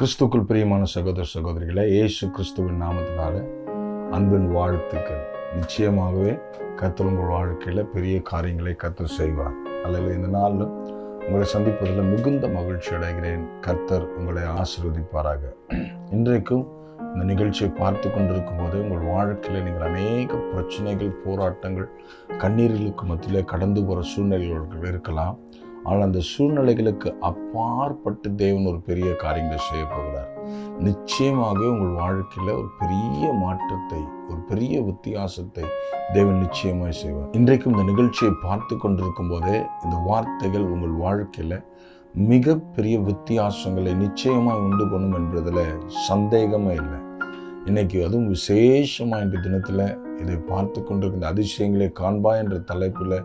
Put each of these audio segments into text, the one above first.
கிறிஸ்துக்குள் பிரியமான சகோதர சகோதரிகளை இயேசு கிறிஸ்துவின் நாமத்தினால அன்பின் வாழ்த்துக்கள். நிச்சயமாகவே கர்த்தர் உங்கள் வாழ்க்கையில் பெரிய காரியங்களை கர்த்தர் செய்வார். அல்லது இந்த நாளில் உங்களை சந்திப்பதில் மிகுந்த மகிழ்ச்சி அடைகிறேன். கர்த்தர் உங்களை ஆசீர்வதிப்பாராக. இன்றைக்கும் இந்த நிகழ்ச்சியை பார்த்து கொண்டிருக்கும் போது உங்கள் வாழ்க்கையில் நீங்கள் அநேக பிரச்சனைகள் போராட்டங்கள் கண்ணீர்களுக்கு மத்தியில் கடந்து போகிற சூழ்நிலைகள் இருக்கலாம். ஆனால் அந்த சூழ்நிலைகளுக்கு அப்பாற்பட்டு தேவன் ஒரு பெரிய காரியங்களை செய்ய போகிறார். நிச்சயமாக உங்கள் வாழ்க்கையில் ஒரு பெரிய மாற்றத்தை ஒரு பெரிய வித்தியாசத்தை தேவன் நிச்சயமாய் செய்வார். இன்றைக்கும் இந்த நிகழ்ச்சியை பார்த்து கொண்டிருக்கும் போதே இந்த வார்த்தைகள் உங்கள் வாழ்க்கையில் மிகப்பெரிய வித்தியாசங்களை நிச்சயமாக உண்டு பண்ணும் என்பதில் சந்தேகமே இல்லை. இன்னைக்கு அதுவும் விசேஷமாக இந்த தினத்தில் இதை பார்த்து கொண்டிருக்கிற அதிசயங்களை காண்பா என்ற தலைப்பில்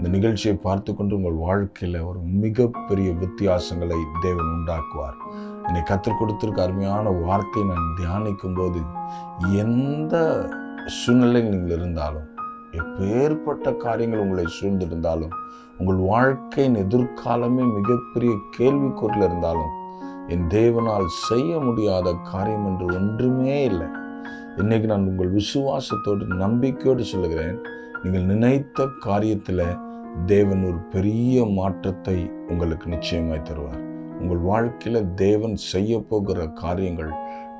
இந்த நிகழ்ச்சியை பார்த்து கொண்டு உங்கள் வாழ்க்கையில் ஒரு மிகப்பெரிய வித்தியாசங்களை தேவன் உண்டாக்குவார். என்னை கற்றுக் கொடுத்துருக்க அருமையான வார்த்தையை நான் தியானிக்கும் போது எந்த சூழ்நிலையில் நீங்கள் இருந்தாலும் எப்பேற்பட்ட காரியங்கள் உங்களை சூழ்ந்திருந்தாலும் உங்கள் வாழ்க்கையின் எதிர்காலமே மிகப்பெரிய கேள்விக்குறில் இருந்தாலும் என் தேவனால் செய்ய முடியாத காரியம் என்று ஒன்றுமே இல்லை. இன்னைக்கு நான் உங்கள் விசுவாசத்தோடு நம்பிக்கையோடு சொல்லுகிறேன். நீங்கள் நினைத்த காரியத்தில் தேவன் ஒரு பெரிய மாற்றத்தை உங்களுக்கு நிச்சயமாய் தருவார். உங்கள் வாழ்க்கையில் தேவன் செய்ய போகிற காரியங்கள்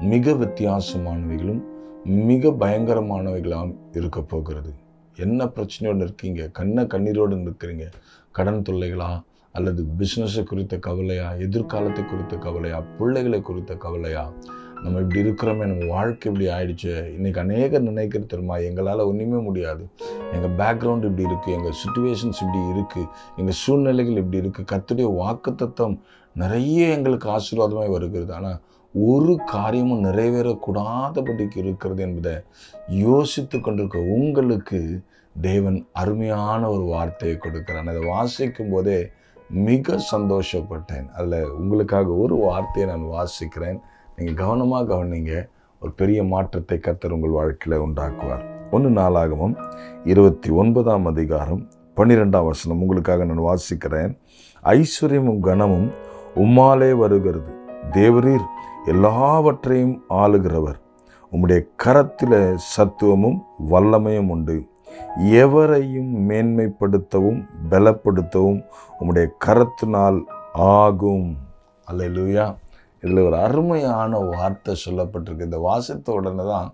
மிக வித்தியாசமானவைகளும் மிக பயங்கரமானவைகளாம் இருக்க போகிறது. என்ன பிரச்சனையோடு இருக்கீங்க கண்ண கண்ணீரோடு இருக்கிறீங்க கடன் தொல்லைகளா? அல்லது பிஸ்னஸை குறித்த கவலையா? எதிர்காலத்தை குறித்த கவலையா? பிள்ளைகளை குறித்த கவலையா? நம்ம இப்படி இருக்கிறோமே நம்ம வாழ்க்கை இப்படி ஆயிடுச்சு. இன்றைக்கி அநேகர் நினைக்கிற தெரியுமா? எங்களால் ஒன்றுமே முடியாது. எங்கள் பேக்ரவுண்ட் இப்படி இருக்குது எங்கள் சுச்சுவேஷன்ஸ் இப்படி இருக்குது எங்கள் சூழ்நிலைகள் இப்படி இருக்குது கத்துடைய வாக்குத்தத்தம் நிறைய எங்களுக்கு ஆசீர்வாதமாக வருகிறது. ஆனால் ஒரு காரியமும் நிறைவேறக்கூடாதபடிக்கு இருக்கிறது என்பதை யோசித்து கொண்டிருக்க உங்களுக்கு தேவன் அருமையான ஒரு வார்த்தையை கொடுக்குறான் அதை வாசிக்கும் போதே மிக சந்தோஷப்பட்டேன். அதில் உங்களுக்காக ஒரு வார்த்தையை நான் வாசிக்கிறேன். நீங்கள் கவனமாக கவனிங்க. ஒரு பெரிய மாற்றத்தை கத்தர் உங்கள் வாழ்க்கையில் உண்டாக்குவார். ஒன்று நாளாகவும் இருபத்தி ஒன்பதாம் அதிகாரம் பன்னிரெண்டாம் வசனம். உங்களுக்காக நான் வாசிக்கிறேன். ஐஸ்வர்யமும் கனமும் உம்மாலே வருகிறது. தேவரீர் எல்லாவற்றையும் ஆளுகிறவர். உம்முடைய கரத்தில் சத்துவமும் வல்லமையும் உண்டு. எவரையும் மேன்மைப்படுத்தவும் பலப்படுத்தவும் உம்முடைய கரத்தினால் ஆகும். அல்லேலூயா. இதில் ஒரு அருமையான வார்த்தை சொல்லப்பட்டிருக்கு. இந்த வாசித்த உடனே தான்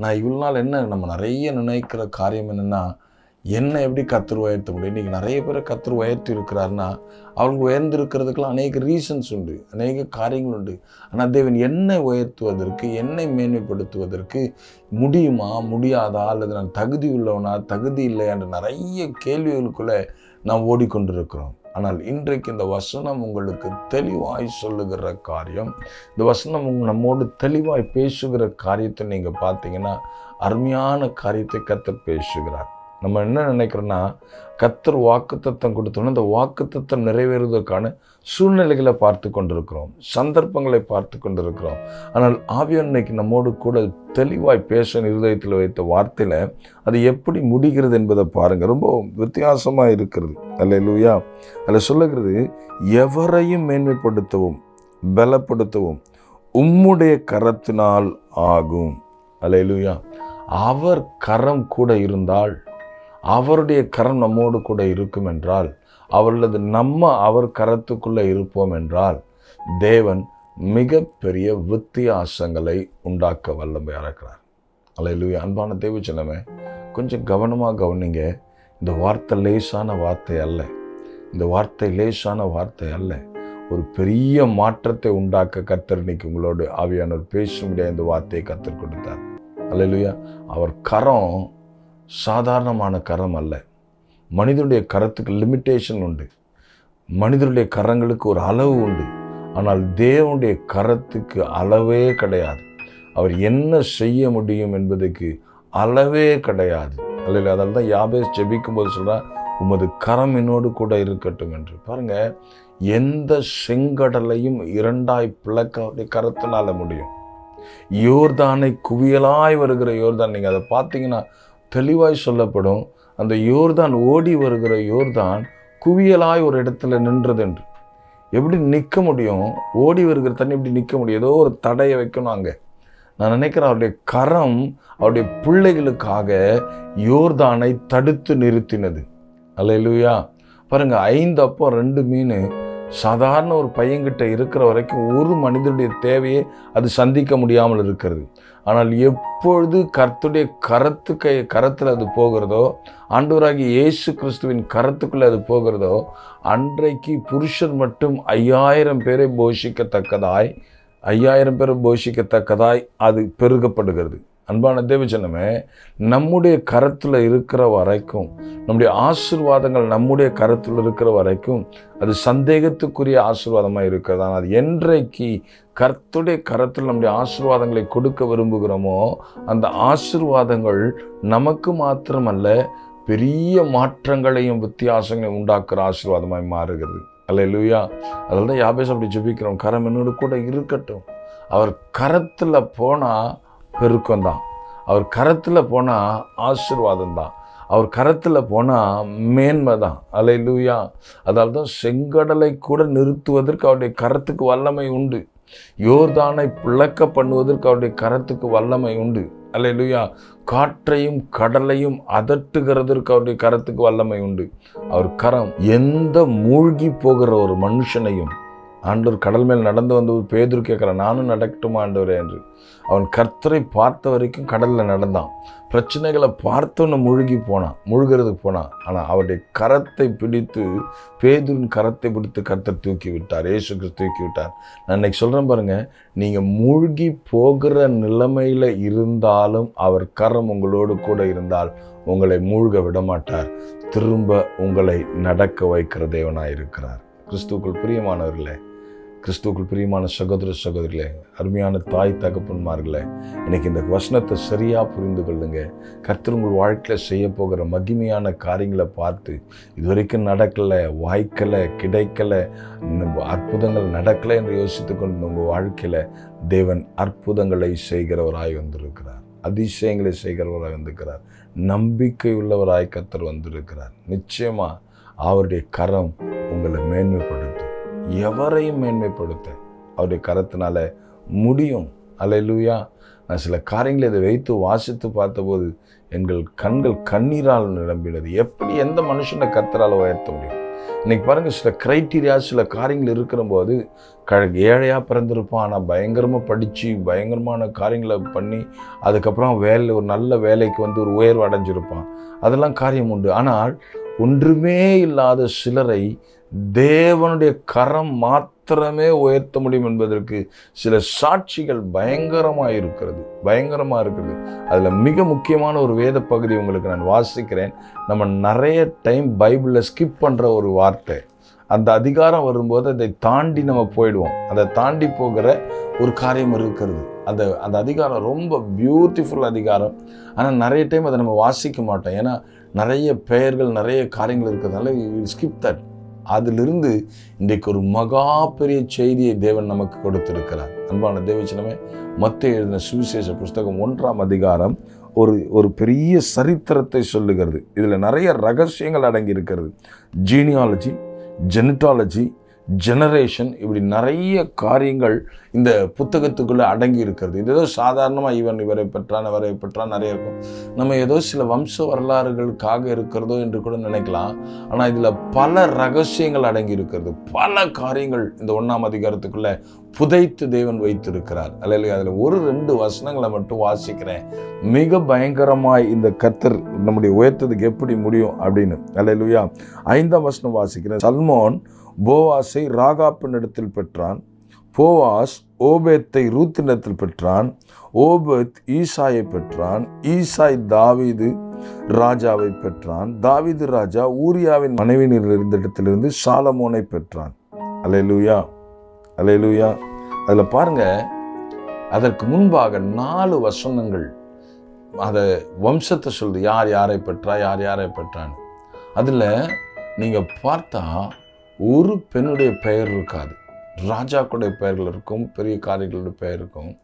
நான் இவ்வளோ நாள் என்ன நம்ம நிறைய நினைக்கிற காரியம் என்னென்னா என்ன எப்படி கத்தர் உயர்த்த முடியும்? இன்றைக்கி நிறைய பேர் கத்தர் உயர்த்தி இருக்கிறாருன்னா அவங்க உயர்ந்திருக்கிறதுக்கெல்லாம் அநேக ரீசன்ஸ் உண்டு அநேக காரியங்கள் உண்டு. ஆனால் தேவன் என்னை உயர்த்துவதற்கு என்னை மேன்மைப்படுத்துவதற்கு முடியுமா முடியாதா அல்லது நான் தகுதி உள்ளவனா தகுதி இல்லையான்ற நிறைய கேள்விகளுக்குள்ளே நாம் ஓடிக்கொண்டிருக்கிறோம். ஆனால் இன்றைக்கு இந்த வசனம் உங்களுக்கு தெளிவாய் சொல்லுகிற காரியம் இந்த வசனம் உங்க நம்மோடு தெளிவாய் பேசுகிற காரியத்தை நீங்கள் பார்த்தீங்கன்னா அருமையான காரியத்தை கற்று பேசுகிறார். நம்ம என்ன நினைக்கிறோன்னா கத்தர் வாக்குத்தத்தம் கொடுத்தோன்னா அந்த வாக்குத்தத்தம் நிறைவேறுவதற்கான சூழ்நிலைகளை பார்த்து கொண்டிருக்கிறோம். சந்தர்ப்பங்களை பார்த்து கொண்டிருக்கிறோம். ஆனால் ஆவியன் இன்னைக்கு நம்மோடு கூட தெளிவாய் பேச இருதயத்தில் வைத்த வார்த்தையில் அது எப்படி முடிகிறது என்பதை பாருங்கள் ரொம்ப வித்தியாசமாக இருக்கிறது. அல்ல லூயா அதில் சொல்லுகிறது எவரையும் மேன்மைப்படுத்தவும் பலப்படுத்தவும் உம்முடைய கரத்தினால் ஆகும். அல்ல லூயா அவர் கரம் கூட இருந்தால் அவருடைய கரம் நம்மோடு கூட இருக்கும் என்றால் அவர்களது நம்ம அவர் கரத்துக்குள்ளே இருப்போம் என்றால் தேவன் மிகப்பெரிய வித்தியாசங்களை உண்டாக்க வல்லமையாக இருக்கிறார். அலையிலுயா அன்பான தேவி சின்னமே கொஞ்சம் கவனமாக கவனிங்க. இந்த வார்த்தை லேசான வார்த்தை அல்ல. இந்த வார்த்தை லேசான வார்த்தை அல்ல. ஒரு பெரிய மாற்றத்தை உண்டாக்க கத்தர் இன்னைக்கு உங்களோடு ஆவியானவர் பேச முடியாத இந்த வார்த்தையை கத்தர் கொடுத்தார். அல்லையா அவர் கரம் சாதாரணமான கரம் அல்ல. மனிதனுடைய கரத்துக்கு லிமிட்டேஷன் உண்டு. மனிதனுடைய கரங்களுக்கு ஒரு அளவு உண்டு. ஆனால் தேவனுடைய கரத்துக்கு அளவே கிடையாது. அவர் என்ன செய்ய முடியும் என்பதுக்கு அளவே கிடையாது. அல்ல அதால் தான் யாபேஸ் ஜெபிக்கும் போது சொல்கிறார் உமது கரம் என்னோடு கூட இருக்கட்டும் என்று. பாருங்கள் எந்த செங்கடலையும் இரண்டாய் பிளக்க அவருடைய கரத்தினால முடியும். யோர்தானை குவியலாய் வருகிற யோர்தான் நீங்கள் அதை பார்த்தீங்கன்னா தெளிவாய் சொல்லப்படும். அந்த யோர்தான் ஓடி வருகிற யோர்தான் குவியலாய் ஒரு இடத்துல நின்றது என்று. எப்படி நிற்க முடியும்? ஓடி வருகிற தண்ணி எப்படி நிற்க முடியும்? ஏதோ ஒரு தடையை வைக்கணும் அங்கே. நான் நினைக்கிறேன் அவருடைய கரம் அவருடைய பிள்ளைகளுக்காக யோர்தானை தடுத்து நிறுத்தினது. அல்லேலூயா. பாருங்கள் ஐந்து அப்போ ரெண்டு மீன். சாதாரண ஒரு பையன்கிட்ட இருக்கிற வரைக்கும் ஒரு மனிதனுடைய தேவையை அது சந்திக்க முடியாமல் இருக்கிறது. ஆனால் எப்பொழுது கர்த்துடைய கரத்து கை கரத்தில் அது போகிறதோ ஆண்டவராகி இயேசு கிறிஸ்துவின் கரத்துக்குள்ளே அது போகிறதோ அன்றைக்கு புருஷன் மட்டும் ஐயாயிரம் பேரை போஷிக்கத்தக்கதாய் ஐயாயிரம் பேரை போஷிக்கத்தக்கதாய் அது பெருகப்படுகிறது. அன்பான தேவஜனமே நம்முடைய கரத்தில் இருக்கிற வரைக்கும் நம்முடைய ஆசிர்வாதங்கள் நம்முடைய கரத்தில் இருக்கிற வரைக்கும் அது சந்தேகத்துக்குரிய ஆசீர்வாதமாக இருக்கிறதா. அது என்றைக்கு கர்த்துடைய கரத்தில் நம்முடைய ஆசீர்வாதங்களை கொடுக்க விரும்புகிறோமோ அந்த ஆசீர்வாதங்கள் நமக்கு மாத்திரமல்ல பெரிய மாற்றங்களையும் வித்தியாசங்களையும் உண்டாக்குற ஆசீர்வாதமாய் மாறுகிறது. அல்ல இல்லையா அதில் தான் யாபேஸ் அப்படி ஜெபிக்கிறோம். கரம் என்னோட கூட இருக்கட்டும். அவர் கரத்தில் போனால் பெருக்கம் தான் அவர் கரத்தில் போனால் ஆசீர்வாதம் தான் அவர் கரத்தில் போனால் மேன்மை தான் அலை லூயா அதால் தான் செங்கடலை கூட நிறுத்துவதற்கு அவருடைய கரத்துக்கு வல்லமை உண்டு. யோர்தானை பிளக்க பண்ணுவதற்கு அவருடைய கரத்துக்கு வல்லமை உண்டு. அல்ல லூயா காற்றையும் கடலையும் அதட்டுகிறதற்கு அவருடைய கரத்துக்கு வல்லமை உண்டு. அவர் கரம் எந்த மூழ்கி போகிற ஒரு மனுஷனையும் ஆண்டவர் கடல் மேல் நடந்து வந்து பேதுரு கேட்குறான் நானும் நடக்கட்டுமா ஆண்டவரே? என்று. அவன் கர்த்தரை பார்த்த வரைக்கும் கடலில் நடந்தான். பிரச்சனைகளை பார்த்தோன்னு முழுகி போனான் முழுகிறதுக்கு போனான். ஆனால் அவருடைய கரத்தை பிடித்து பேதுரின் கரத்தை பிடித்து கர்த்தர் தூக்கி விட்டார் ஏசு கிறிஸ்து தூக்கி விட்டார். நான் இன்னைக்கு சொல்கிறேன் பாருங்கள் நீங்கள் மூழ்கி போகிற நிலைமையில் இருந்தாலும் அவர் கரம் உங்களோடு கூட இருந்தால் உங்களை மூழ்க விட மாட்டார் திரும்ப உங்களை நடக்க வைக்கிற தேவனாக இருக்கிறார் கிறிஸ்துக்குள் பிரியமானவர்களே கிறிஸ்துவுக்குள் பிரியமான சகோதர சகோதரிகளே அருமையான தாய் தகப்பன்மார்களே இன்றைக்கி இந்த வசனத்தை சரியாக புரிந்து கொள்ளுங்க. கர்த்தர் உங்கள் வாழ்க்கையில் செய்ய போகிற மகிமையான காரியங்களை பார்த்து இது வரைக்கும் நடக்கலை வாய்க்கலை கிடைக்கலை அற்புதங்கள் நடக்கலை என்று யோசித்து கொண்டு உங்கள் வாழ்க்கையில் தேவன் அற்புதங்களை செய்கிறவராய் வந்திருக்கிறார். அதிசயங்களை செய்கிறவராய் வந்திருக்கிறார். நம்பிக்கை உள்ளவராய் கர்த்தர் வந்திருக்கிறார். நிச்சயமாக அவருடைய கரம் உங்களை மேன்மைப்படும் எவரையும் மேன்மைப்படுத்த அவருடைய கரத்தினால முடியும். அலையிலூயா நான் சில காரியங்களை இதை வைத்து வாசித்து பார்த்தபோது எங்கள் கண்கள் கண்ணீரால் நிரம்பினது. எப்படி எந்த மனுஷனை கத்தரால் உயர்த்த முடியும்? இன்னைக்கு பாருங்கள் சில க்ரைட்டீரியா சில காரியங்கள் இருக்கிற போது க ஏழையாக பிறந்திருப்பான். ஆனால் பயங்கரமாக படித்து பயங்கரமான காரியங்களை பண்ணி அதுக்கப்புறம் வேலை ஒரு நல்ல வேலைக்கு வந்து ஒரு உயர்வு அடைஞ்சிருப்பான். அதெல்லாம் காரியம் உண்டு. ஆனால் ஒன்றுமே இல்லாத சிலரை தேவனுடைய கரம் மாத்திரமே உயர்த்த முடியும் என்பதற்கு சில சாட்சிகள் பயங்கரமாக இருக்கிறது பயங்கரமாக இருக்குது. அதில் மிக முக்கியமான ஒரு வேத பகுதி உங்களுக்கு நான் வாசிக்கிறேன். நம்ம நிறைய டைம் பைபிளில் ஸ்கிப் பண்ணுற ஒரு வார்த்தை. அந்த அதிகாரம் வரும்போது அதை தாண்டி நம்ம போயிடுவோம். அதை தாண்டி போகிற ஒரு காரியம் இருக்கிறது. அந்த அந்த அதிகாரம் ரொம்ப பியூட்டிஃபுல் அதிகாரம். ஆனால் நிறைய டைம் அதை நம்ம வாசிக்க மாட்டோம். ஏன்னா நிறைய பெயர்கள் நிறைய காரியங்கள் இருக்கிறதுனால ஸ்கிப் தட் அதிலிருந்து இன்றைக்கு ஒரு மகா பெரிய செய்தியை தேவன் நமக்கு கொடுத்திருக்கிறார். அன்பான தேவச்சனமே மத்திய எழுதின சுவிசேஷ புஸ்தகம் ஒன்றாம் அதிகாரம் ஒரு ஒரு பெரிய சரித்திரத்தை சொல்லுகிறது. இதில் நிறைய ரகசியங்கள் அடங்கி இருக்கிறது ஜீனியாலஜி ஜெனிட்டாலஜி ஜெனரேஷன் இப்படி நிறைய காரியங்கள் இந்த புத்தகத்துக்குள்ளே அடங்கி இருக்கிறது. இது ஏதோ சாதாரணமாக இவன் இவரை பெற்றான் இவரை பெற்றான் நிறைய இருக்கும். நம்ம ஏதோ சில வம்ச வரலாறுகளுக்காக இருக்கிறதோ என்று கூட நினைக்கலாம். ஆனால் இதில் பல ரகசியங்கள் அடங்கி இருக்கிறது. பல காரியங்கள் இந்த ஒன்றாம் அதிகாரத்துக்குள்ளே புதைத்து தேவன் வைத்திருக்கிறார். அல்ல அதில் ஒரு ரெண்டு வசனங்களை மட்டும் வாசிக்கிறேன். மிக பயங்கரமாய் இந்த கத்தர் நம்முடைய உயர்த்ததுக்கு எப்படி முடியும் அப்படின்னு. அல்ல ஐந்தாம் வசனம் வாசிக்கிறேன். சல்மோன் போவாஸை ராகாப்பினிடத்தில் பெற்றான். போவாஸ் ஓபேத்தை ரூத்தினிடத்தில் பெற்றான். ஓபேத் ஈசாயை பெற்றான். ஈசாய் தாவீது ராஜாவை பெற்றான். தாவீது ராஜா ஊரியாவின் மனைவியில் இருந்த இடத்திலிருந்து சாலமோனை பெற்றான். அலையலூயா அலையலூயா அதில் பாருங்க அதற்கு முன்பாக நாலு வசனங்கள் அதை வம்சத்தை சொல்லுது. யார் யாரை பெற்றா யார் யாரை பெற்றான்னு. அதில் நீங்கள் பார்த்தா ஒரு பெண்ணுடைய பெயர் இருக்காது. ராஜாக்களுடைய பெயர்கள் இருக்கும் பெரிய காரியங்களுடைய பெயர் இருக்கும்.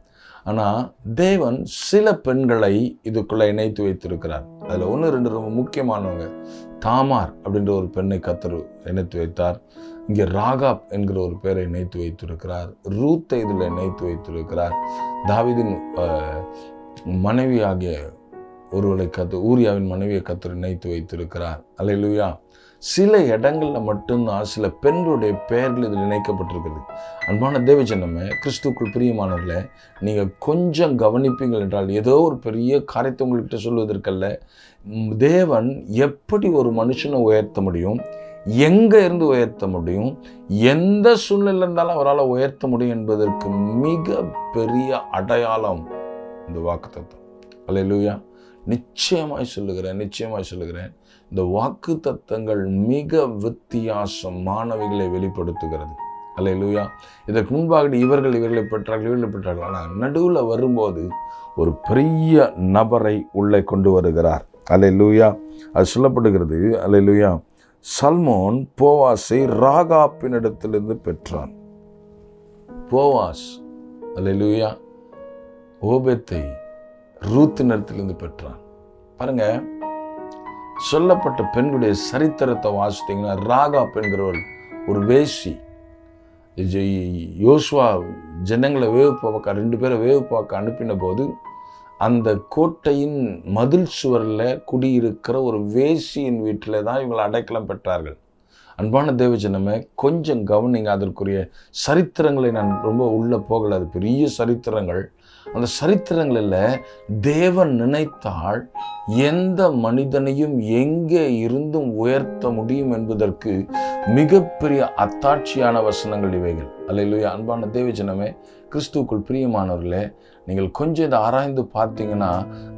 ஆனால் தேவன் சில பெண்களை இதுக்குள்ளே இணைத்து வைத்திருக்கிறார். அதில் ஒன்று ரெண்டு ரொம்ப முக்கியமானவங்க. தாமார் அப்படின்ற ஒரு பெண்ணை கத்தர் இணைத்து வைத்தார். இங்கே ராகாப் என்கிற ஒரு பெயரை இணைத்து வைத்திருக்கிறார். ரூத்தை இதில் இணைத்து வைத்திருக்கிறார். தாவிதின் மனைவி ஆகிய ஒருவரை கத்து ஊரியாவின் மனைவியை கத்தர் இணைத்து வைத்திருக்கிறார். அல்லையா சில இடங்களில் மட்டும்தான் சில பெண்களுடைய பெயர்கள் இதில் இணைக்கப்பட்டிருக்கிறது. அன்பான தேவஜனமே கிறிஸ்துக்குள் பிரியமானதில் நீங்கள் கொஞ்சம் கவனிப்பீங்கள் என்றால் ஏதோ ஒரு பெரிய காரியத்தை உங்கள்கிட்ட சொல்வதற்கல்ல தேவன் எப்படி ஒரு மனுஷனை உயர்த்த முடியும் எங்கே இருந்து உயர்த்த முடியும் எந்த சூழ்நிலை இருந்தாலும் அவரால் உயர்த்த முடியும் என்பதற்கு மிக பெரிய அடையாளம் இந்த வாக்கு தத்துவம் அல்ல நிச்சயமாய் சொல்லுகிறேன் நிச்சயமாய் சொல்லுகிறேன். இந்த வாக்கு தத்தங்கள் மிக வித்தியாசமானவைகளை வெளிப்படுத்துகிறது. அல்ல லூயா இதற்கு முன்பாக இவர்கள் இவர்களை பெற்றார்கள் இவர்களை பெற்றார்கள். ஆனால் நடுவில் வரும்போது ஒரு பெரிய நபரை உள்ளே கொண்டு வருகிறார். அலை லூயா அது சொல்லப்படுகிறது அலை லூயா சல்மோன் போவாஸை ராகாப்பினிடத்திலிருந்து பெற்றான். போவாஸ் அலை லூயா ஓபத்தை ரூத்தினிடத்திலிருந்து பெற்றான். பாருங்க சொல்லப்பட்ட பெண்களுடைய சரித்திரத்தை வாசித்தீங்கன்னா ராகா பெண்கிறவள் ஒரு வேசி. யோசுவா ஜனங்களை வேவு பார்க்க ரெண்டு பேரை வேவு பார்க்க அனுப்பின போது அந்த கோட்டையின் மதில் சுவரில் குடியிருக்கிற ஒரு வேசியின் வீட்டில் தான் இவங்களை அடைக்கலம் பெற்றார்கள். அன்பான தேவஜனமே கொஞ்சம் கவனிங்க அதற்குரிய சரித்திரங்களை நான் ரொம்ப உள்ளே போகலை. அது பெரிய சரித்திரங்கள். அந்த சரித்திரங்களில் தேவன் நினைத்தால் எந்த மனிதனையும் எங்கே இருந்தும் உயர்த்த முடியும் என்பதற்கு மிகப்பெரிய அத்தாட்சியான வசனங்கள் இவைகள். அல்லையிலுயா அன்பான தேவஜனமே கிறிஸ்துக்குள் பிரியமானவர்களே நீங்கள் கொஞ்சம் இதை ஆராய்ந்து பார்த்தீங்கன்னா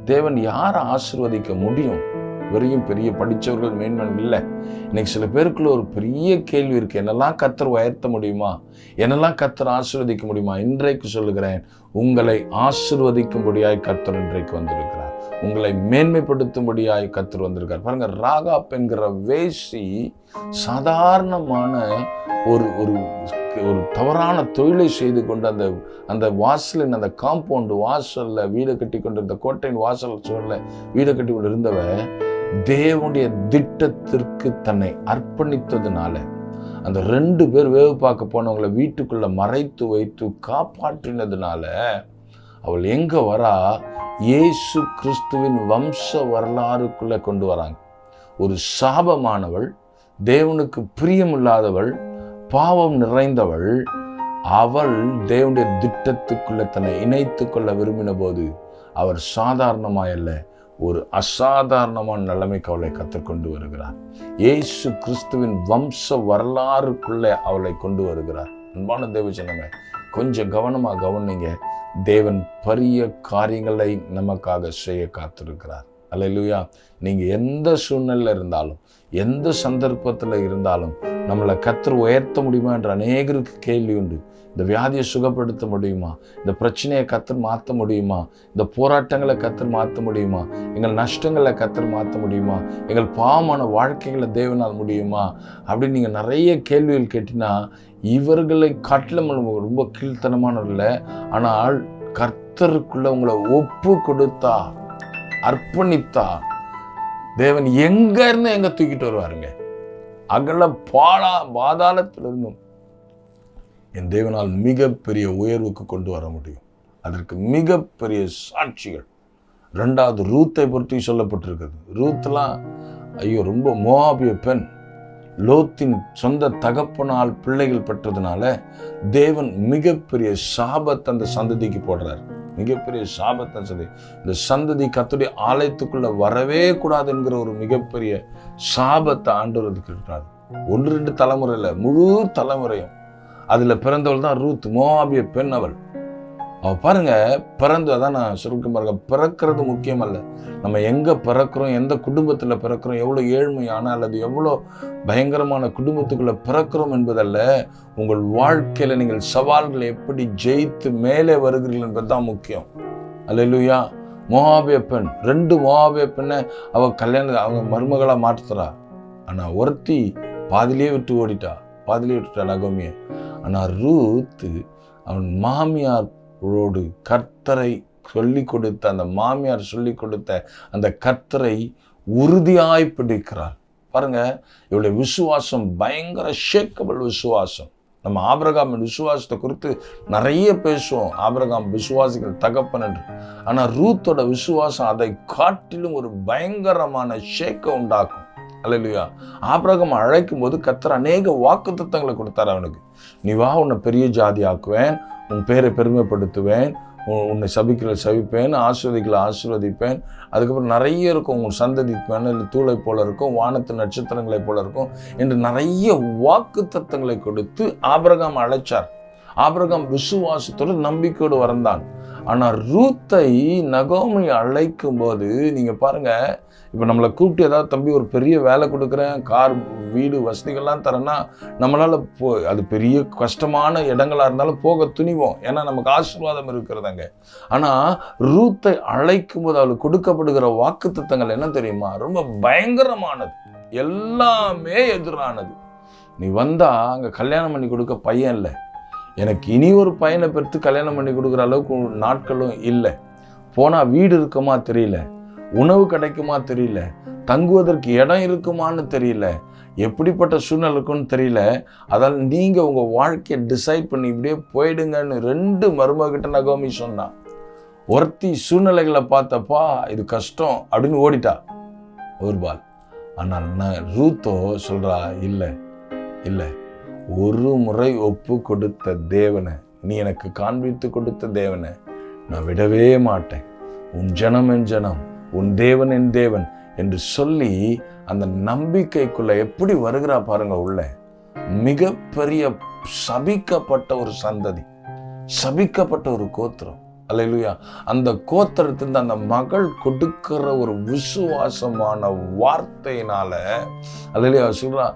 தேவன் யாரை ஆசிர்வதிக்க முடியும்? வெறியும் பெரிய படித்தவர்கள் மேன்மன் இல்லை. இன்னைக்கு சில பேருக்குள்ள ஒரு பெரிய கேள்வி இருக்கு. என்னெல்லாம் கத்தர் உயர்த்த முடியுமா? என்னெல்லாம் கத்தர் ஆசிர்வதிக்க முடியுமா? இன்றைக்கு சொல்லுகிறேன் உங்களை ஆசிர்வதிக்கும்படியாய் கத்தர் இன்றைக்கு வந்திருக்கிறார். உங்களை மேன்மைப்படுத்தும்படியாய் கத்தர் வந்திருக்கார். பாருங்க ராகாப் என்கிற வேசி சாதாரணமான ஒரு ஒரு ஒரு தவறான தொழிலை செய்து கொண்டு அந்த அந்த வாசலின் அந்த காம்பவுண்டு வாசலில் வீடு கட்டி கொண்டிருந்த கோட்டையின் வாசல் சூழலில் வீடு கட்டி கொண்டு இருந்தவன் தேவனுடைய திட்டத்திற்கு தன்னை அர்ப்பணித்ததுனால அந்த ரெண்டு பேர் வேவு பார்க்க போனவங்களை வீட்டுக்குள்ள மறைத்து வைத்து காப்பாற்றினதுனால அவள் எங்க வரா? இயேசு கிறிஸ்துவின் வம்ச வரலாறுக்குள்ள கொண்டு வராங்க. ஒரு சாபமானவள் தேவனுக்கு பிரியமில்லாதவள் பாவம் நிறைந்தவள் அவள் தேவனுடைய திட்டத்துக்குள்ள தன்னை இணைத்து கொள்ள விரும்பின போது அவர் சாதாரணமாயல்ல. ஒரு அசாதாரணமான நிலைமைக்கு அவளை கற்றுக்கொண்டு வருகிறார். இயேசு கிறிஸ்துவின் வம்ச வரலாறுக்குள்ளே அவளை கொண்டு வருகிறார். அன்பான தேவஜனமே கொஞ்சம் கவனமாக கவனிங்க. தேவன் பெரிய காரியங்களை நமக்காக செய்ய காத்திருக்கிறார். அல்லையா நீங்கள் எந்த சூழ்நிலையில் இருந்தாலும் எந்த சந்தர்ப்பத்தில் இருந்தாலும் நம்மளை கத்தர் உயர்த்த முடியுமா என்ற அநேகருக்கு கேள்வி உண்டு. இந்த வியாதியை சுகப்படுத்த முடியுமா? இந்த பிரச்சனையை கத்தர் மாற்ற முடியுமா? இந்த போராட்டங்களை கத்தர் மாற்ற முடியுமா? எங்கள் நஷ்டங்களை கத்தர் மாற்ற முடியுமா? எங்கள் பாவமான வாழ்க்கைகளை தேவனால் முடியுமா? அப்படின்னு நீங்கள் நிறைய கேள்விகள் கேட்டினா இவர்களை காட்டிலும் ரொம்ப கீழ்த்தனமானவர்கள் ஆனால் கர்த்தருக்குள்ள உங்களை ஒப்பு கொடுத்தா அர்ப்பணித்தா தேவன் எங்க இருந்து எங்க தூக்கிட்டு வருவாருங்க? அகல பாலா பாதாளத்திலிருந்தும். என் தேவனால் மிகப்பெரிய உயர்வுக்கு கொண்டு வர முடியும். அதற்கு மிகப்பெரிய சாட்சிகள். ரெண்டாவது ரூத்தை பற்றி சொல்லப்பட்டிருக்கிறது. ரூத்லாம் ஐயோ ரொம்ப மோபிய பெண். லோத்தின் சொந்த தகப்பனால் பிள்ளைகள் பெற்றதுனால தேவன் மிகப்பெரிய சாபத்தை அந்த சந்ததிக்கு போடுறார். மிகப்பெரிய சாபத்தை சந்ததி இந்த சந்ததி கத்துடைய ஆலயத்துக்குள்ள வரவே கூடாது என்கிற ஒரு மிகப்பெரிய சாபத்தை ஆண்டவருக்கு இருக்கிறார் ஒன்று ரெண்டு தலைமுறையில் முழு தலைமுறையும் அதில் பிறந்தவள் தான் ரூத் மோவாபிய பெண் அவள். அவள் பாருங்க பிறந்து அதான் நான் சுருக்கம் பாருங்க பிறக்கிறது முக்கியம் அல்ல நம்ம எங்கே பிறக்கிறோம் எந்த குடும்பத்தில் பிறக்கிறோம் எவ்வளோ ஏழ்மையான அல்லது எவ்வளோ பயங்கரமான குடும்பத்துக்குள்ளே பிறக்கிறோம் என்பதல்ல உங்கள் வாழ்க்கையில் நீங்கள் சவால்களை எப்படி ஜெயித்து மேலே வருகிறீர்கள் என்பது தான் முக்கியம். அல்லையா மோகாபிய பெண் ரெண்டு மோகாபிய பெண்ணை அவள் கல்யாணம் அவங்க மருமகளாக மாற்றுறா. ஆனால் ஒருத்தி பாதிலே விட்டு ஓடிட்டா பாதிலே விட்டுட்டா நகோமியை. ஆனால் ரூத்து அவன் மாமியாரோடு கர்த்தரை சொல்லி கொடுத்த அந்த மாமியார் சொல்லி கொடுத்த அந்த கர்த்தரை உறுதியாய் பிடிக்கிறார். பாருங்க இவளுடைய விசுவாசம் பயங்கர ஷேக்கபிள் விசுவாசம். நம்ம ஆபிரகாமின் விசுவாசத்தை குறித்து நிறைய பேசுவோம். ஆபிரகாம் விசுவாசிகள் தகப்பன் என்று. ஆனால் ரூத்தோட விசுவாசம் அதை காட்டிலும் ஒரு பயங்கரமான ஷேக்கை உண்டாக்கும். அலையிலையா ஆபிரகம் அழைக்கும் போது கத்தர் அநேக வாக்கு தத்தங்களை கொடுத்தார் அவனுக்கு. நீ வா உன்னை பெரிய ஜாதி ஆக்குவேன் உன் பேரை பெருமைப்படுத்துவேன் உன்னை சபிக்கலை சபிப்பேன் ஆசிர்வதிக்கல ஆசிர்வதிப்பேன். அதுக்கப்புறம் நிறைய இருக்கும் உன் சந்ததி இல்லை தூளை போல இருக்கும் வானத்து நட்சத்திரங்களை போல இருக்கும் என்று நிறைய வாக்கு தத்தங்களை கொடுத்து ஆபிரகாம் அழைச்சார். ஆபிரகாம் விசுவாசத்தோடு நம்பிக்கையோடு வந்தான். ஆனால் ரூத்தை நகோமி அழைக்கும் போது நீங்கள் பாருங்கள் இப்போ நம்மளை கூப்பிட்டு ஏதாவது தம்பி ஒரு பெரிய வேலை கொடுக்குறேன் கார் வீடு வசதிகள்லாம் தரேன்னா நம்மளால் போ அது பெரிய கஷ்டமான இடங்களாக இருந்தாலும் போக துணிவோம். ஏன்னா நமக்கு ஆசீர்வாதம் இருக்கிறதாங்க. ஆனால் ரூத்தை அழைக்கும் போது அவளுக்கு கொடுக்கப்படுகிற வாக்குத்தத்தங்கள் என்ன தெரியுமா? ரொம்ப பயங்கரமானது. எல்லாமே எதிரானது. நீ வந்தா அங்கே கல்யாணம் பண்ணி கொடுக்க பையன் இல்லை. எனக்கு இனி ஒரு பையனை பெற்று கல்யாணம் பண்ணி கொடுக்குற அளவுக்கு நாட்களும் இல்லை. போனால் வீடு இருக்குமா தெரியல. உணவு கிடைக்குமா தெரியல. தங்குவதற்கு இடம் இருக்குமான்னு தெரியல. எப்படிப்பட்ட சூழ்நிலை இருக்குன்னு தெரியல. அதால் நீங்கள் உங்கள் வாழ்க்கையை டிசைட் பண்ணி இப்படியே போயிடுங்கன்னு ரெண்டு மருமகிட்ட நகோமி சொன்னான் ஒருத்தி சூழ்நிலைகளை பார்த்தப்பா இது கஷ்டம் அப்படின்னு ஓடிட்டா. ஒருபால் ஆனால் நான் ரூத்தோ சொல்கிறா இல்லை இல்லை. ஒரு முறை ஒப்பு கொடுத்த தேவனை நீ எனக்கு காண்பித்து கொடுத்த தேவனை நான் விடவே மாட்டேன். உன் ஜனம் என் ஜனம். உன் தேவன் என் தேவன் என்று சொல்லி அந்த நம்பிக்கைக்குள்ளே எப்படி வருகிறா பாருங்க உள்ள. மிகப்பெரிய சபிக்கப்பட்ட ஒரு சந்ததி சபிக்கப்பட்ட ஒரு கோத்திரம். அல்லையா அந்த கோத்திரத்திலிருந்து அந்த மகள் கொடுக்கிற ஒரு விசுவாசமான வார்த்தையினால அல்லையா சொல்றா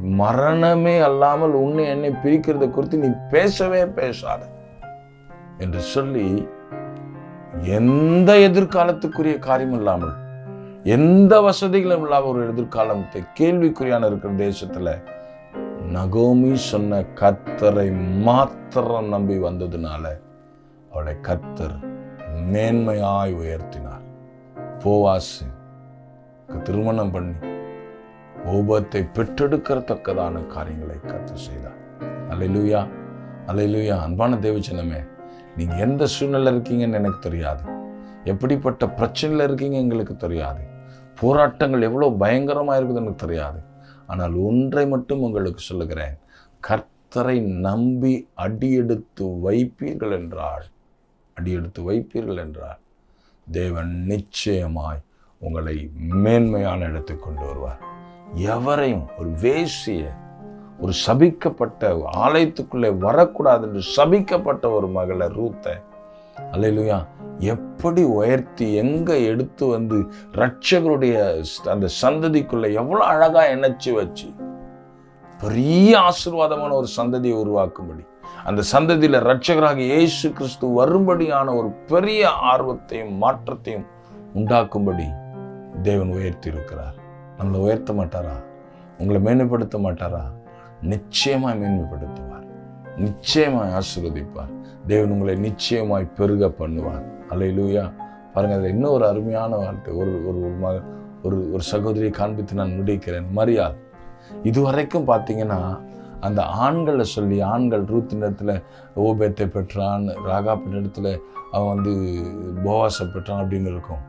மரணமே அல்லாமல் உன்னை என்னை பிரிக்கிறத குறித்து நீ பேசவே பேசாத என்று சொல்லி எந்த எதிர்காலத்துக்குரிய காரியம் இல்லாமல் எந்த வசதிகளும் இல்லாமல் ஒரு எதிர்காலத்தை கேள்விக்குறியான இருக்கிற தேசத்துல நகோமி சொன்ன கத்தரை மாத்திரம் நம்பி வந்ததுனால அவளை கத்தர் மேன்மையாய் உயர்த்தினார். போவாசு திருமணம் பண்ணி கோபத்தை பெற்றெடுக்கிறத்தக்கதான காரியங்களை கத்து செய்தார். அலையிலுயா அலையிலுயா அன்பான தேவச்சனமே நீங்கள் எந்த சூழ்நிலை இருக்கீங்கன்னு எனக்கு தெரியாது. எப்படிப்பட்ட பிரச்சனையில் இருக்கீங்க எங்களுக்கு தெரியாது. போராட்டங்கள் எவ்வளோ பயங்கரமாக இருக்குது எனக்கு தெரியாது. ஆனால் ஒன்றை மட்டும் உங்களுக்கு சொல்லுகிறேன். கர்த்தரை நம்பி அடியெடுத்து வைப்பீர்கள் என்றால் அடியெடுத்து வைப்பீர்கள் என்றால் தேவன் நிச்சயமாய் உங்களை மேன்மையான இடத்துக்கு கொண்டு வருவார். எவரையும் ஒரு வேசியை ஒரு சபிக்கப்பட்ட ஆலயத்துக்குள்ளே வரக்கூடாது என்று சபிக்கப்பட்ட ஒரு மகளை ரூத்தை. அல்லையிலுயா எப்படி உயர்த்தி எங்கே எடுத்து வந்து ரட்சகருடைய அந்த சந்ததிக்குள்ளே எவ்வளோ அழகாக இணைச்சி வச்சு பெரிய ஆசீர்வாதமான ஒரு சந்ததியை உருவாக்கும்படி. அந்த சந்ததியில் ரட்சகராக இயேசு கிறிஸ்து வரும்படியான ஒரு பெரிய ஆர்வத்தையும் மாற்றத்தையும் உண்டாக்கும்படி தேவன் உயர்த்தி இருக்கிறார் நம்மளை உயர்த்த மாட்டாரா? உங்களை மேம்படுத்த மாட்டாரா? நிச்சயமாய் மேன்மைப்படுத்துவார். நிச்சயமாய் ஆசிர்வதிப்பார். தேவன் உங்களை நிச்சயமாய் பெருக பண்ணுவார். அலையிலூயா பாருங்கள் அதில் இன்னும் ஒரு அருமையான வார்த்தை ஒரு ஒரு ஒரு மக ஒரு ஒரு சகோதரியை காண்பித்து நான் முடிக்கிறேன். மரியாள். இதுவரைக்கும் பார்த்தீங்கன்னா அந்த ஆண்களை சொல்லி ஆண்கள் ரூத் இடத்துல ஓபேத்தை பெற்றான் ராகா இடத்துல அவன் வந்து போவாசை பெற்றான் அப்படின்னு இருக்கும்.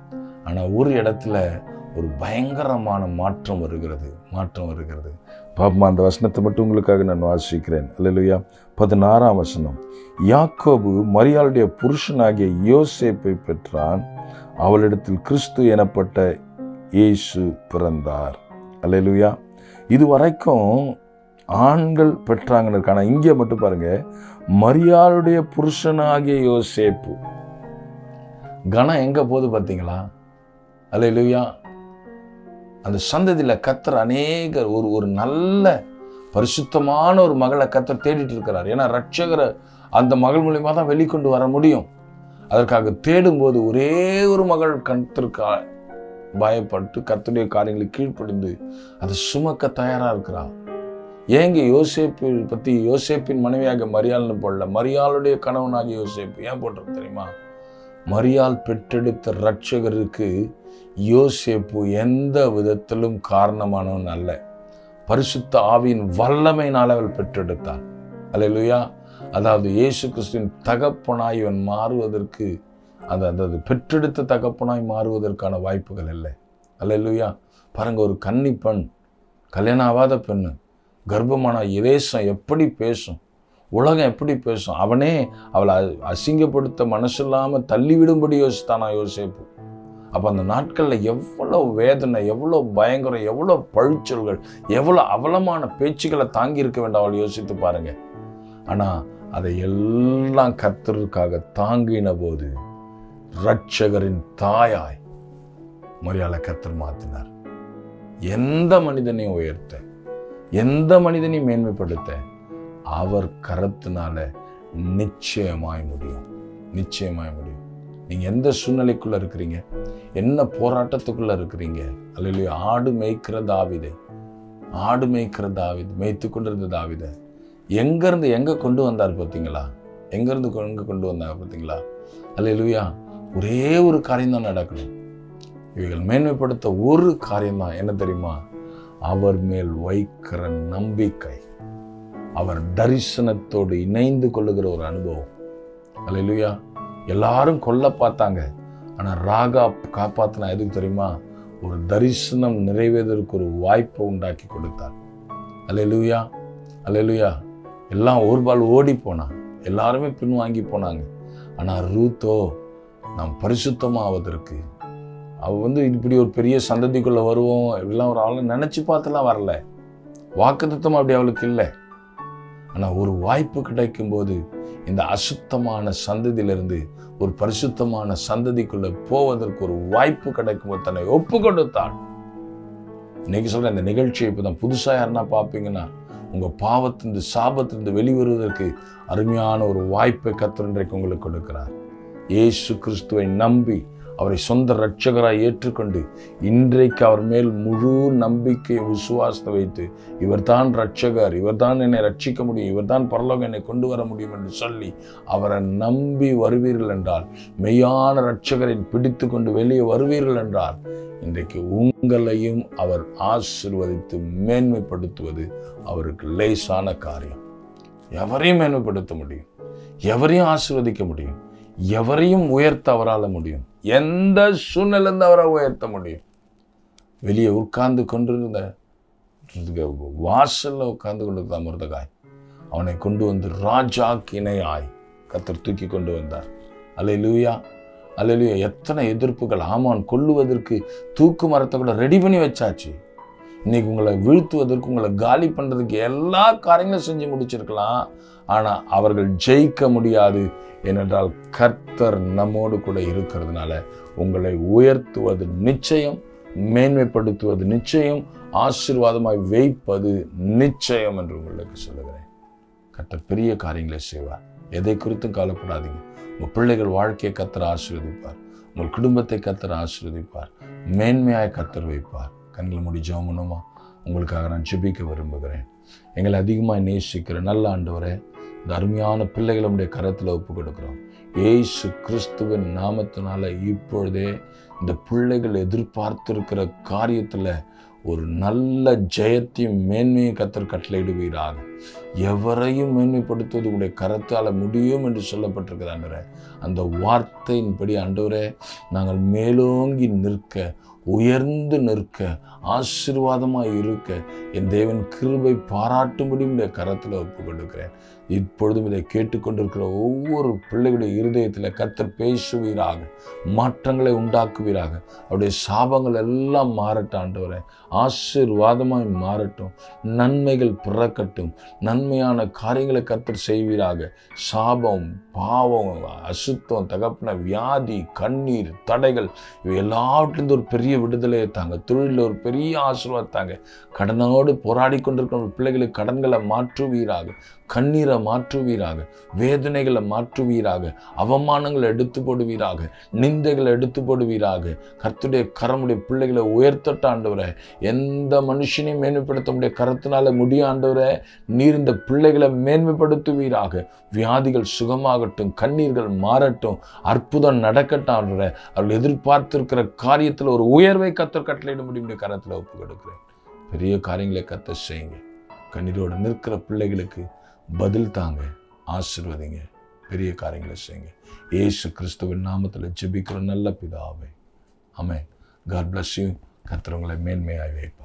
ஆனால் ஒரு இடத்துல ஒரு பயங்கரமான மாற்றம் வருகிறது மாற்றம் வருகிறது. பாப்பா அந்த வசனத்தை மட்டும் உங்களுக்காக நான் வாசிக்கிறேன். அல்லையா பதினாறாம் வசனம். யாக்கோபு மரியாளுடைய புருஷனாகிய யோசேப்பை பெற்றான். அவளிடத்தில் கிறிஸ்து எனப்பட்ட இயேசு பிறந்தார். அல்லையா இது வரைக்கும் ஆண்கள் பெற்றாங்கன்னு இருக்கு. ஆனால் இங்கே மட்டும் பாருங்க. மரியாளுடைய புருஷனாகிய யோசேப்பு. கணம் எங்கே போகுது பார்த்தீங்களா? அல்லையா அந்த சந்ததியில் கத்தர் அநேகர் ஒரு ஒரு நல்ல பரிசுத்தமான ஒரு மகளை கத்தர் தேடிட்டு இருக்கிறார். ஏன்னா ரட்சகரை அந்த மகள் மூலியமாக தான் வெளிக்கொண்டு வர முடியும். அதற்காக தேடும்போது ஒரே ஒரு மகள் கத்திற்கா பயப்பட்டு கத்துடைய காரியங்களை கீழ்ப்படிந்து அதை சுமக்க தயாராக இருக்கிறார் ஏங்க யோசேப்பு பற்றி யோசேப்பின் மனைவியாக மரியாள்னு போடல. மரியாளுடைய கணவனாக யோசேப்பு ஏன் போட்டிருக்கு தெரியுமா? மரியாள் பெற்றெடுத்த ரட்சகருக்கு யோசேப்பு எந்த விதத்திலும் காரணமானவன் அல்ல. பரிசுத்த ஆவியின் வல்லமையினால் அவள் பெற்றெடுத்தாள் அல்லேலூயா. அதாவது இயேசு கிறிஸ்துவின் தகப்பனாய் இவன் மாறுவதற்கு அது அதாவது பெற்றெடுத்த தகப்பனாய் மாறுவதற்கான வாய்ப்புகள் இல்லை. அல்லேலூயா. பாருங்க ஒரு கன்னி பெண் கல்யாணம் ஆகாத பெண்ணு கர்ப்பமான இதேசம் எப்படி பேசும் உலகம் எப்படி பேசும் அவனே அவளை அசிங்கப்படுத்த அசிங்கப்படுத்த மனசில்லாமல் தள்ளிவிடும்படி யோசித்தானா யோசிப்பு. அப்போ அந்த நாட்களில் எவ்வளோ வேதனை எவ்வளோ பயங்கரம் எவ்வளோ பழிச்சொல்கள் எவ்வளோ அவலமான பேச்சுக்களை தாங்கி இருக்க வேண்டாம் அவள் யோசித்து பாருங்க. ஆனால் அதை எல்லாம் கர்த்தருக்காக தாங்கின போது ரட்சகரின் தாயாய் மரியாதை கர்த்தர் மாற்றினார் எந்த மனிதனையும் உயர்த்த எந்த மனிதனையும் மேன்மைப்படுத்த அவர் கரத்தினால நிச்சயமாய் முடியும். நிச்சயமாய் முடியும். நீங்கள் எந்த சூழ்நிலைக்குள்ளே இருக்கிறீங்க? என்ன போராட்டத்துக்குள்ள இருக்கிறீங்க? அல்லையா ஆடு மேய்க்கிற தாவிதை ஆடு மேய்க்கிற தாவிது மேய்த்து கொண்டிருந்த தாவிதை எங்கேருந்து எங்கே கொண்டு வந்தார் பார்த்தீங்களா? எங்கேருந்து எங்கே கொண்டு வந்தாங்க பார்த்தீங்களா? அல்லையா ஒரே ஒரு காரியம்தான் நடக்கணும். இவைகள் மேன்மைப்படுத்த ஒரு காரியம்தான். என்ன தெரியுமா? அவர் மேல் வைக்கிற நம்பிக்கை. அவர் தரிசனத்தோடு இணைந்து கொள்ளுகிற ஒரு அனுபவம். அல்லையா எல்லாரும் கொல்ல பார்த்தாங்க. ஆனால் ராகா காப்பாத்தினா எதுக்கு தெரியுமா? ஒரு தரிசனம் நிறைவேறதற்கு ஒரு வாய்ப்பை உண்டாக்கி கொடுத்தார். அலையலுயா அலையலுயா எல்லாம் ஒரு பால் ஓடி போனான் எல்லாருமே பின்வாங்கி போனாங்க. ஆனால் ரூத்தோ நாம் பரிசுத்தமாவதற்கு அவள் வந்து இப்படி ஒரு பெரிய சந்ததிக்குள்ளே வருவோம் இப்படிலாம் ஒரு ஆளை நினச்சி பார்த்துலாம் வரல. வாக்குத்தத்தம் அப்படி அவளுக்கு இல்லை. ஆனால் ஒரு வாய்ப்பு கிடைக்கும்போது இந்த அசுத்தமான சந்ததியிலிருந்து ஒரு பரிசுத்தமான சந்ததிக்குள்ள போவதற்கு ஒரு வாய்ப்பு கிடைக்கும் தன்னை ஒப்பு கொடுத்தாள் இன்னைக்கு சொல்ற இந்த நிகழ்ச்சியை இப்போ தான் புதுசாக யாருன்னா பார்ப்பீங்கன்னா உங்கள் பாவத்திலிருந்து சாபத்திலிருந்து வெளிவருவதற்கு அருமையான ஒரு வாய்ப்பை கத்திரன்றைக்கு உங்களுக்கு கொடுக்கிறார். இயேசு கிறிஸ்துவை நம்பி அவரை சொந்த இரட்சகராய் ஏற்றுக்கொண்டு இன்றைக்கு அவர் மேல் முழு நம்பிக்கை விசுவாசத்தை வைத்து இவர்தான் இரட்சகர் இவர்தான் என்னை ரட்சிக்க முடியும் இவர்தான் பரலோகம் என்னை கொண்டு வர முடியும் என்று சொல்லி அவரை நம்பி வருவீர்கள் என்றால் மெய்யான இரட்சகரை பிடித்து கொண்டு வெளியே வருவீர்கள் என்றால் இன்றைக்கு உங்களையும் அவர் ஆசிர்வதித்து மேன்மைப்படுத்துவது அவருக்கு லேசான காரியம். எவரையும் மேன்மைப்படுத்த முடியும் எவரையும் ஆசிர்வதிக்க முடியும் எவரையும் உயர்த்த அவரால் முடியும். எந்த சூழ்நிலேருந்து அவரை உயர்த்த முடியும்? வெளியே உட்கார்ந்து கொண்டிருந்த வாசல்ல உட்கார்ந்து கொண்டிருந்த அமிர்தகாய் அவனை கொண்டு வந்து ராஜா கிணையாய் கத்தர் தூக்கி கொண்டு வந்தார். அலை லூயா எத்தனை எதிர்ப்புகள் ஆமான் கொல்லுவதற்கு தூக்கு மரத்தை கூட ரெடி பண்ணி வச்சாச்சு. இன்னைக்கு உங்களை வீழ்த்துவதற்கு உங்களை காலி பண்ணுறதுக்கு எல்லா காரியங்களும் செஞ்சு முடிச்சிருக்கலாம். ஆனால் அவர்கள் ஜெயிக்க முடியாது ஏனென்றால் கர்த்தர் நம்மோடு கூட இருக்கிறதுனால உங்களை உயர்த்துவது நிச்சயம் மேன்மைப்படுத்துவது நிச்சயம் ஆசீர்வாதமாய் வைப்பது நிச்சயம் என்று உங்களுக்கு சொல்லுகிறேன். கர்த்தர் பெரிய காரியங்களை செய்வார். எதை குறித்தும் கவலைப்படாதீங்க. உங்கள் பிள்ளைகள் வாழ்க்கையை கத்தர் ஆசீர்வதிப்பார். உங்கள் குடும்பத்தை கத்தர் ஆசீர்வதிப்பார். மேன்மையாய் கத்தர் வைப்பார். கண்களை முடி ஜெபம் உங்களுக்காக நான் ஜெபிக்க விரும்புகிறேன். எங்களை அதிகமாக நேசிக்கிற நல்ல ஆண்டவரே இந்த அருமையான பிள்ளைகளை உடைய கரத்தில் ஒப்பு கொடுக்குறோம். ஏசு கிறிஸ்துவின் நாமத்தினால இப்பொழுதே இந்த பிள்ளைகள் எதிர்பார்த்திருக்கிற காரியத்தில் ஒரு நல்ல ஜெயத்தையும் மேன்மையும் கத்தர் கட்டளையிடுவீராக. எவரையும் மேன்மைப்படுத்துவது உடைய கரத்தால் முடியும் என்று சொல்லப்பட்டிருக்குது ஆண்டவரே. அந்த வார்த்தையின்படி ஆண்டவரே நாங்கள் மேலோங்கி நிற்க உயர்ந்து நிற்க ஆசீர்வாதமாக இருக்க என் தேவன் கிருபை பாராட்டும்படி உடைய கரத்தில் ஒப்பு கொடுக்கிறேன். இப்பொழுதும் இதை கேட்டுக்கொண்டிருக்கிற ஒவ்வொரு பிள்ளைகளுடைய இருதயத்தில் கத்தர் பேசுவீராக மாற்றங்களை உண்டாக்குவீராக. அவருடைய சாபங்கள் எல்லாம் மாறட்டாண்டு வரேன் ஆசீர்வாதமாய் மாறட்டும். நன்மைகள் பிறக்கட்டும். நன்மையான காரியங்களை கத்தர் செய்வீராக. சாபம் பாவம் அசுத்தம் தகப்பன வியாதி கண்ணீர் தடைகள் இவை எல்லாவற்றிலிருந்து ஒரு பெரிய விடுதலையை தாங்க தொழிலில் ஒரு பெரிய ஆசீர்வாதம் தாங்க. கடனோடு போராடி கொண்டிருக்கிற பிள்ளைகளுக்கு கடன்களை மாற்றுவீராக. கண்ணீரை மாற்றுவீராக. வேதனைகளை மாற்றுவீராக. அவமானங்களை எடுத்து போடுவீராக. நிந்தைகளை எடுத்து போடுவீராக. கர்த்துடைய கரமுடைய பிள்ளைகளை உயர்த்தட்ட ஆண்டவரே. எந்த மனுஷனையும் மேன்மைப்படுத்த முடிய கருத்தினால முடியாண்டவரை நீர் இந்த பிள்ளைகளை மேன்மைப்படுத்துவீராக. வியாதிகள் சுகமாகட்டும் கண்ணீர்கள் மாறட்டும் அற்புதம் நடக்கட்டும் ஆண்டவரே. அவர்கள் எதிர்பார்த்திருக்கிற காரியத்தில் ஒரு உயர்வை கத்தர் கட்டளையிட முடியும் கரத்தில் ஒப்பு கொடுக்குறேன். பெரிய காரியங்களை கத்த செய்யுங்க. கண்ணீரோடு நிற்கிற பிள்ளைகளுக்கு பதில் தாங்க ஆசிர்வதிங்க. பெரிய காரியங்களை செய்யுங்க. ஏசு கிறிஸ்துவின் நாமத்தில் ஜெபிக்கிற நல்ல பிதாவே. ஆமென். காட் பிளஸ் யூ கர்த்தர் மேன்மையாய் வைப்பார்.